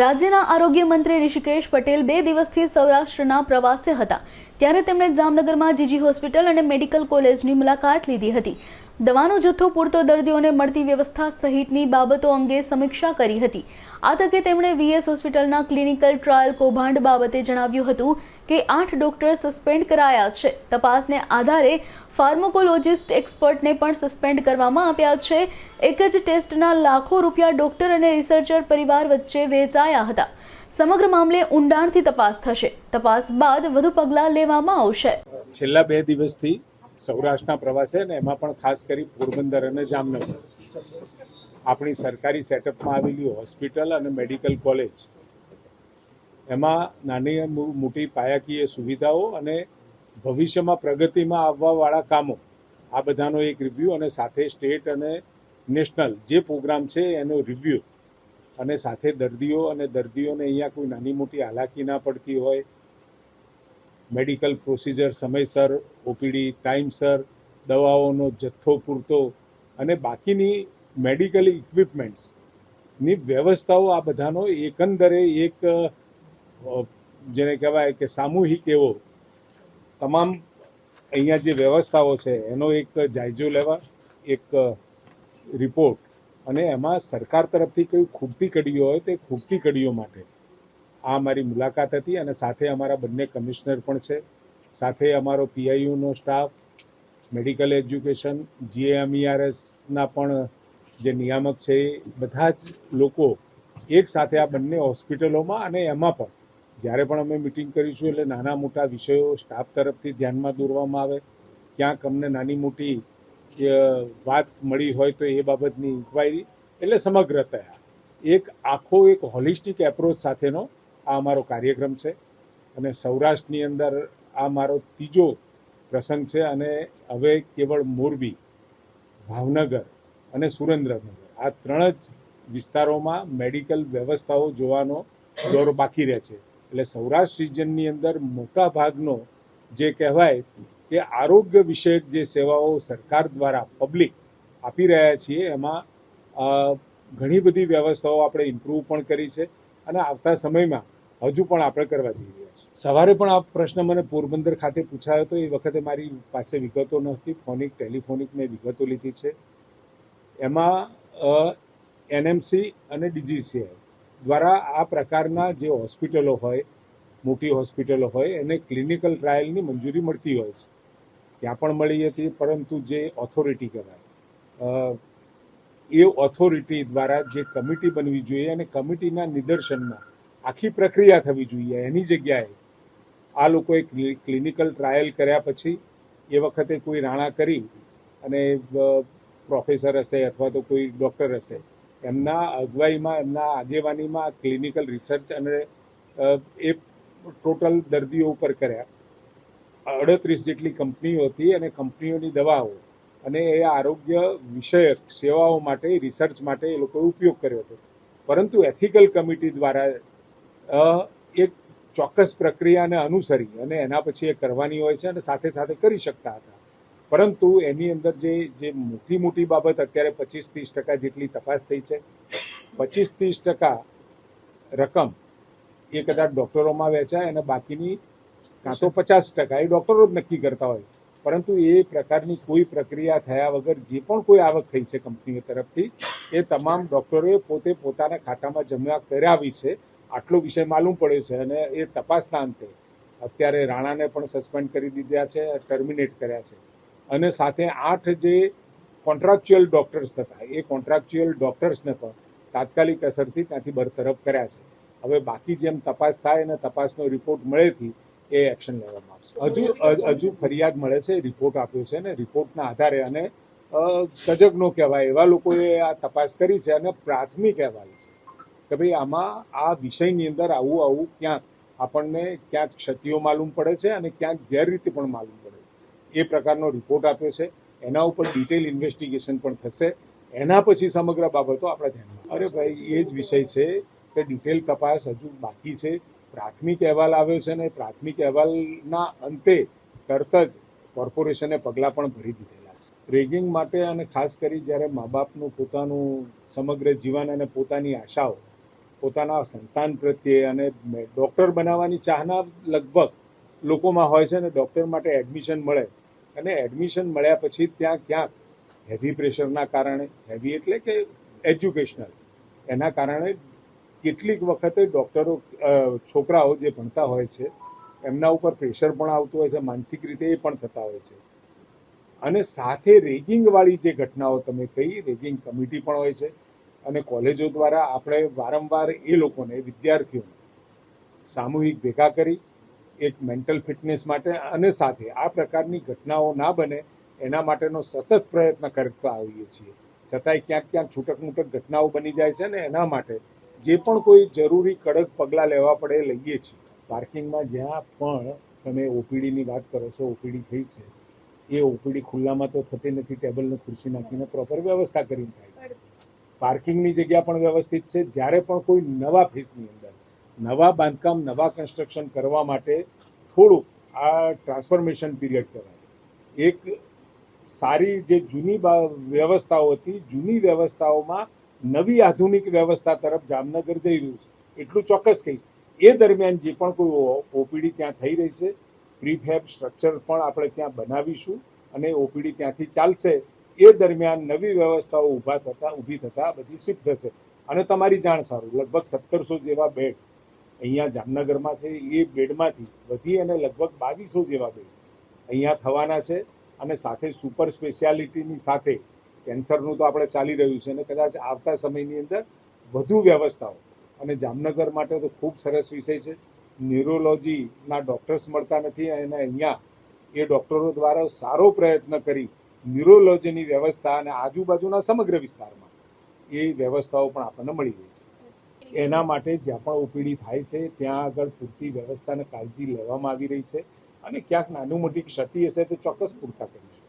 રાજ્યના આરોગ્ય મંત્રી ઋષિકેશ પટેલ બે દિવસથી સૌરાષ્ટ્રના પ્રવાસે હતા. ત્યારે તેમણે જામનગરમાં જીજી હોસ્પિટલ અને મેડિકલ કોલેજની મુલાકાત લીધી હતી. દવાનો જથ્થો પૂરતો દર્દીઓને મળતી વ્યવસ્થા સહિતની બાબતો અંગે સમીક્ષા કરી હતી. આ તકે તેમણે વીએસ હોસ્પિટલના ક્લિનિકલ ટ્રાયલ કૌભાંડ બાબતે જણાવ્યું હતું કે આઠ ડોક્ટર સસ્પેન્ડ કરાયા છે. તપાસને આધારે ફાર્માકોલોજિસ્ટ એક્સપર્ટને પણ સસ્પેન્ડ કરવામાં આવ્યા છે. એક જ ટેસ્ટના લાખો રૂપિયા ડોક્ટર અને રિસર્ચર પરિવાર વચ્ચે વેચાયા હતા. સમગ્ર મામલે ઊંડાણથી તપાસ થશે. તપાસ બાદ વધુ પગલાં લેવામાં આવશે. છેલ્લા બે દિવસથી સૌરાષ્ટ્રના પ્રવાસે ને એમાં પણ ખાસ કરી પોરબંદર અને જામનગર. આપણી સરકારી સેટઅપમાં આવેલી હોસ્પિટલ અને મેડિકલ કોલેજ. એમાં નાની મોટી પાયાકીય સુવિધાઓ અને ભવિષ્યમાં પ્રગતિમાં આવવાવાળા કામો. આ બધાનો એક રિવ્યૂ અને સાથે સ્ટેટ અને નેશનલ જે પ્રોગ્રામ છે એનો રિવ્યૂ અને સાથે દર્દીઓ અને દર્દીઓને અહીંયા કોઈ નાની મોટી હાલાકી ના પડતી હોય મેડિકલ પ્રોસિજર સમયસર, ઓપીડી ટાઈમસર, દવાઓનો જથ્થો પૂરતો અને બાકીની મેડિકલ ઇક્વિપમેન્ટ્સની વ્યવસ્થાઓ આ બધાનો એકંદરે એક જેને કહેવાય કે સામૂહિક એવો તમામ અહીંયા જે વ્યવસ્થાઓ છે એનો એક જાયજો લેવા, એક રિપોર્ટ અને એમાં સરકાર તરફથી કોઈ ખૂબતી કડીઓ હોય તે ખૂબતી કડીઓ માટે આ અમારી મુલાકાત હતી અને સાથે અમારા બંને કમિશનર પણ છે. સાથે અમારો પીઆઈયુનો સ્ટાફ, મેડિકલ એજ્યુકેશન, જીએમઈઆરએસના પણ જે નિયામક છે એ બધા જ લોકો એક સાથે આ બંને હોસ્પિટલોમાં અને એમાં પણ. જ્યારે પણ અમે મિટિંગ કરીશું એટલે નાના મોટા વિષયો સ્ટાફ તરફથી ધ્યાનમાં દોરવામાં આવે. ક્યાંક અમને નાની મોટી વાત મળી હોય તો એ બાબતની ઇન્ક્વાયરી એટલે સમગ્ર થયા એક આખો એક હોલિસ્ટિક એપ્રોચ સાથેનો આ અમારો કાર્યક્રમ છે અને સૌરાષ્ટ્રની અંદર આ મારો ત્રીજો પ્રસંગ છે અને હવે કેવળ મોરબી, ભાવનગર અને સુરેન્દ્રનગર. આ ત્રણ જ વિસ્તારોમાં મેડિકલ વ્યવસ્થાઓ જોવાનો દોર બાકી રહે છે. એટલે સૌરાષ્ટ્ર સિઝનની અંદર મોટા ભાગનો જે કહેવાય કે આરોગ્ય વિષયક જે સેવાઓ સરકાર દ્વારા પબ્લિક આપી રહ્યા છીએ, એમાં ઘણી બધી વ્યવસ્થાઓ આપણે ઇમ્પ્રૂવ પણ કરી છે. અને આવતા સમયમાં હજુ પણ આપણે કરવા જઈ રહ્યા છીએ. સવારે પણ આ પ્રશ્ન મને પોરબંદર ખાતે પૂછાયો હતો એ વખતે મારી પાસે વિગતો નહોતી. ફોનિક, ટેલિફોનિક મેં વિગતો લીધી છે. એમાં એનએમસી અને ડીજીસીઆઈ દ્વારા આ પ્રકારના જે હોસ્પિટલો હોય, મોટી હોસ્પિટલો હોય, એને ક્લિનિકલ ટ્રાયલની મંજૂરી મળતી હોય છે. ત્યાં પણ મળી હતી, પરંતુ જે ઓથોરિટી કહેવાય એ ઓથોરિટી દ્વારા જે કમિટી બનવી જોઈએ અને કમિટીના નિદર્શનમાં આખી પ્રક્રિયા થવી જોઈએ. એની જગ્યાએ આ લોકોએ ક્લિનિકલ ટ્રાયલ કર્યા પછી એ વખતે કોઈ રાણા કરી અને પ્રોફેસર હશે અથવા તો કોઈ ડૉક્ટર હશે, એમના અગવાઈમાં, એમના આગેવાનીમાં ક્લિનિકલ રિસર્ચ અને એ ટોટલ દર્દીઓ ઉપર કર્યા. અડત્રીસ જેટલી કંપનીઓ હતી અને કંપનીઓની દવાઓ અને એ આરોગ્ય વિષયક સેવાઓ માટે રિસર્ચ માટે એ લોકોએ ઉપયોગ કર્યો હતો. પરંતુ એથિકલ કમિટી દ્વારા એક ચોક્કસ પ્રક્રિયાને અનુસરી અને એના પછી એ કરવાની હોય છે અને સાથે સાથે કરી શકતા હતા. પરંતુ એની અંદર જે જે મોટી મોટી બાબત અત્યારે પચીસ ત્રીસ ટકા જેટલી તપાસ થઈ છે. પચીસ ત્રીસ ટકા રકમ એ કદાચ ડૉક્ટરોમાં વેચાય અને બાકીની કાં તો પચાસ ટકા એ ડૉક્ટરો જ નક્કી કરતા હોય. પરંતુ એ પ્રકારની કોઈ પ્રક્રિયા થયા વગર જે પણ કોઈ આવક થઈ છે કંપનીઓ તરફથી, એ તમામ ડૉક્ટરોએ પોતે પોતાના ખાતામાં જમા કરાવી છે. આટલો વિષય માલુમ પડ્યો છે અને એ તપાસના અંતે અત્યારે રાણાને પણ સસ્પેન્ડ કરી દીધા છે, ટર્મિનેટ કર્યા છે. અને સાથે આઠ જે કોન્ટ્રાક્ચ્યુઅલ ડૉક્ટર્સ હતા, એ કોન્ટ્રાક્ચ્યુઅલ ડૉક્ટર્સને પણ તાત્કાલિક અસરથી ત્યાંથી બરતરફ કર્યા છે. હવે બાકી જેમ તપાસ થાય અને તપાસનો રિપોર્ટ મળેથી એ એક્શન લેવામાં આવશે. હજુ હજુ ફરિયાદ મળે છે રિપોર્ટ આપ્યો છે ને રિપોર્ટના આધારે અને તજજ્ઞો કહેવાય, એવા લોકોએ આ તપાસ કરી છે અને પ્રાથમિક અહેવાલ છે કે ભાઈ આમાં આ વિષયની અંદર આવું આવું ક્યાંક આપણને ક્યાંક ક્ષતિઓ માલુમ પડે છે અને ક્યાંક ગેરરીતિ પણ માલુમ પડે છે. એ પ્રકારનો રિપોર્ટ આપ્યો છે. એના ઉપર ડિટેલ ઇન્વેસ્ટિગેશન પણ થશે. એના પછી સમગ્ર બાબતો આપણે ધ્યાનમાં અરે ભાઈ, એ જ વિષય છે. કે ડિટેલ તપાસ હજુ બાકી છે. પ્રાથમિક અહેવાલ આવ્યો છે ને પ્રાથમિક અહેવાલના અંતે તરત જ કોર્પોરેશને પગલાં પણ ભરી દીધેલા છે. રેગિંગ માટે અને ખાસ કરી જ્યારે મા બાપનું પોતાનું સમગ્ર જીવન અને પોતાની આશાઓ, પોતાના સંતાન પ્રત્યે અને ડૉક્ટર બનાવવાની ચાહના લગભગ લોકોમાં હોય છે અને ડૉક્ટર માટે એડમિશન મળે અને એડમિશન મળ્યા પછી ત્યાં ક્યાંક હેવી પ્રેશરના કારણે હેવી એટલે કે એજ્યુકેશનલ એના કારણે કેટલીક વખતે ડૉક્ટરો છોકરાઓ જે ભણતા હોય છે, એમના ઉપર પ્રેશર પણ આવતું હોય છે, માનસિક રીતે એ પણ થતા હોય છે. અને સાથે રેગિંગવાળી જે ઘટનાઓ તમે કહી, રેગિંગ કમિટી પણ હોય છે અને કોલેજો દ્વારા આપણે વારંવાર એ લોકોને, વિદ્યાર્થીઓને સામૂહિક ભેગા કરી, એક મેન્ટલ ફિટનેસ માટે અને સાથે આ પ્રકારની ઘટનાઓ ના બને, એના માટેનો સતત પ્રયત્ન કરતા આવીએ છીએ. છતાંય ક્યાંક ક્યાંક છૂટક મૂટક ઘટનાઓ બની જાય છે ને એના માટે જે પણ કોઈ જરૂરી કડક પગલાં લેવા પડે લઈએ છીએ. પાર્કિંગમાં જ્યાં પણ તમે ઓપીડીની વાત કરો છો, ઓપીડી થઈ છે, એ ઓપીડી ખુલ્લામાં તો થતી નથી, ટેબલને ખુરશી નાખીને પ્રોપર વ્યવસ્થા કરીને થાય પાર્કિંગની જગ્યા પણ વ્યવસ્થિત છે. જ્યારે પણ કોઈ નવા ફેઝની અંદર, નવા બાંધકામ, નવા કન્સ્ટ્રક્શન કરવા માટે થોડુંક આ ટ્રાન્સફોર્મેશન પીરિયડ કહેવાય. એક સારી જે જૂની વ્યવસ્થાઓ હતી, જૂની વ્યવસ્થાઓમાં નવી આધુનિક વ્યવસ્થા તરફ જામનગર જઈ રહ્યું છે. એટલું ચોક્કસ કહીશ. એ દરમિયાન જે પણ કોઈ ઓપીડી ત્યાં થઈ રહી છે, પ્રીફેબ સ્ટ્રક્ચર પણ આપણે ત્યાં બનાવીશું અને ઓપીડી ત્યાંથી ચાલશે. એ દરમિયાન નવી વ્યવસ્થાઓ ઊભા થતાં, ઊભી થતાં બધી શિફ્ટ થશે. અને તમારી જાણ સારું. લગભગ સત્તરસો જેવા બેડ અહીંયા જામનગરમાં છે. એ બેડમાંથી વધી અને લગભગ બાવીસો જેવા બેડ અહીંયા થવાના છે. અને સાથે સુપર સ્પેશિયાલિટીની સાથે કેન્સરનું તો આપણે ચાલી રહ્યું છે અને કદાચ આવતા સમયની અંદર વધુ વ્યવસ્થાઓ. અને જામનગર માટે તો ખૂબ સરસ વિષય છે. ન્યુરોલોજીના ડૉક્ટર્સ મળતા નથી અને અહીંયા એ ડૉક્ટરો દ્વારા સારો પ્રયત્ન કરી ન્યુરોલોજીની વ્યવસ્થા અને આજુબાજુના સમગ્ર વિસ્તારમાં એ વ્યવસ્થાઓ પણ આપણને મળી રહી છે. એના માટે જ્યાં પણ ઓપીડી થાય છે, ત્યાં આગળ પૂરતી વ્યવસ્થાને કાળજી લેવામાં આવી રહી છે અને ક્યાંક નાનું મોટી ક્ષતિ હશે તો ચોક્કસ પૂરતા કરીશું.